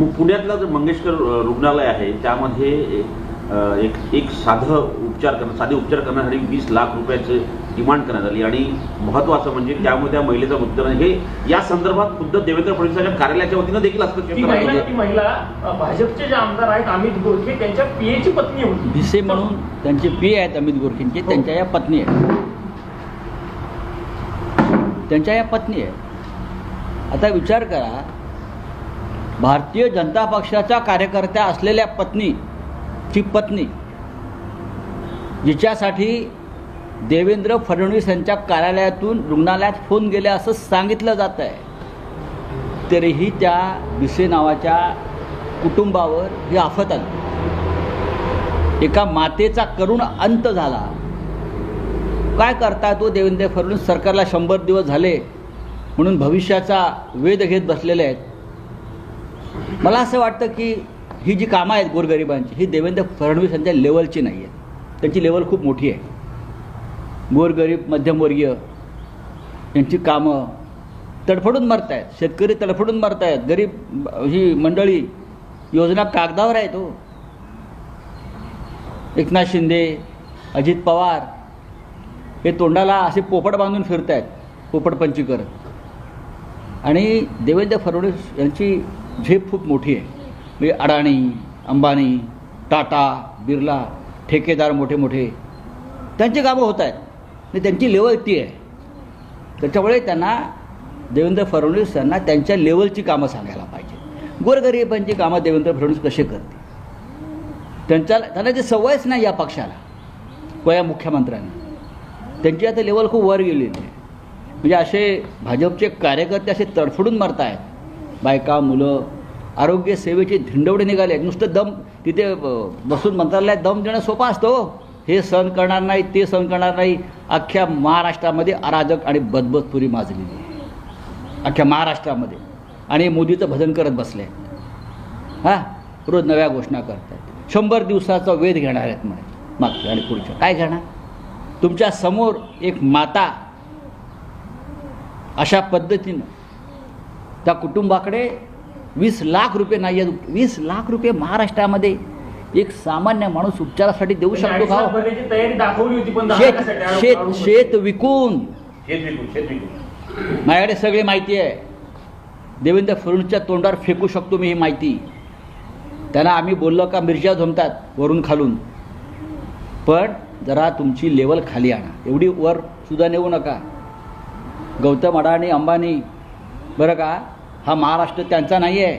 मग पुण्यातलं जे मंगेशकर रुग्णालय आहे त्यामध्ये एक एक साधं उपचार करणं साधे उपचार करण्यासाठी वीस लाख रुपयाचं डिमांड करण्यात आली. आणि महत्वाचं म्हणजे त्यामुळे त्या महिलेचा मृत्यू झाला. हे या संदर्भात खुद्द देवेंद्र फडणवीसांच्या कार्यालयाच्या वतीनं देखील ती हस्तक्षेप महिला भाजपचे जे आमदार आहेत अमित गोरखे त्यांच्या पीएची पत्नी होती. भिसे म्हणून त्यांचे पी आहेत अमित गोरखेंचे त्यांच्या या पत्नी आहेत. त्यांच्या या पत्नी आहेत. आता विचार करा भारतीय जनता पक्षाच्या कार्यकर्त्या असलेल्या पत्नीची पत्नी जिच्यासाठी देवेंद्र फडणवीस यांच्या कार्यालयातून रुग्णालयात फोन गेले असं सांगितलं जात आहे तरीही त्या बिसे नावाच्या कुटुंबावर ही आफत आली. एका मातेचा करुण अंत झाला. काय करता तो देवेंद्र फडणवीस? सरकारला शंभर दिवस झाले म्हणून भविष्याचा वेध घेत बसलेले आहेत. मला असं वाटतं की ही जी कामं आहेत गोरगरिबांची ही देवेंद्र फडणवीस यांच्या लेवलची नाही आहेत. त्यांची लेवल खूप मोठी आहे. गोरगरीब मध्यमवर्गीय यांची कामं तडफडून मरत आहेत शेतकरी तडफडून मरत आहेत गरीब ही मंडळी योजना कागदावर आहेत हो. एकनाथ शिंदे अजित पवार हे तोंडाला असे पोपट बांधून फिरत आहेत पोपटपंची करत आणि देवेंद्र फडणवीस यांची झेप खूप मोठी आहे. म्हणजे अडाणी अंबानी टाटा बिर्ला ठेकेदार मोठे मोठे त्यांची कामं होत आहेत. आणि त्यांची लेवल ती आहे. त्याच्यामुळे त्यांना देवेंद्र फडणवीस यांना त्यांच्या लेवलची कामं सांगायला पाहिजे. गोरगरिबांची कामं देवेंद्र फडणवीस कसे करते त्यांच्या त्यांना ते सवयच नाही या पक्षाला व या मुख्यमंत्र्यांना. त्यांची आता लेवल खूप वर गेलेली आहे. म्हणजे असे भाजपचे कार्यकर्ते असे तडफडून मरत आहेत बायका मुलं आरोग्य सेवेचे धिंडवडे निघाले. आहेत नुसतं दम तिथे बसून मंत्रालयात दम देणं सोपा असतो हो. हे. सहन करणार नाही ते सहन करणार नाही. अख्ख्या महाराष्ट्रामध्ये अराजक आणि बदबदपुरी माजलेली आहे. अख्ख्या महाराष्ट्रामध्ये. आणि मोदीचं भजन करत बसले. हां? रोज नव्या घोषणा करतात. शंभर दिवसाचा वेध घेणार आहेत म्हणे. मागच्या आणि पुढच्या काय घेणार? तुमच्यासमोर एक माता अशा पद्धतीनं त्या कुटुंबाकडे वीस लाख रुपये नाही आहेत. वीस लाख रुपये महाराष्ट्रामध्ये एक सामान्य माणूस उपचारासाठी देऊ शकतो का? शेत शेत शेत विकून. माझ्याकडे सगळी माहिती आहे. देवेंद्र फडणवीसच्या तोंडावर फेकू शकतो मी ही माहिती. त्यांना आम्ही बोललो का मिरच्या झोमतात वरून खालून. पण जरा तुमची लेवल खाली आणा. एवढी वर सुद्धा नेऊ नका. गौतम अडाणी अंबानी बरं का? हा महाराष्ट्र त्यांचा नाही आहे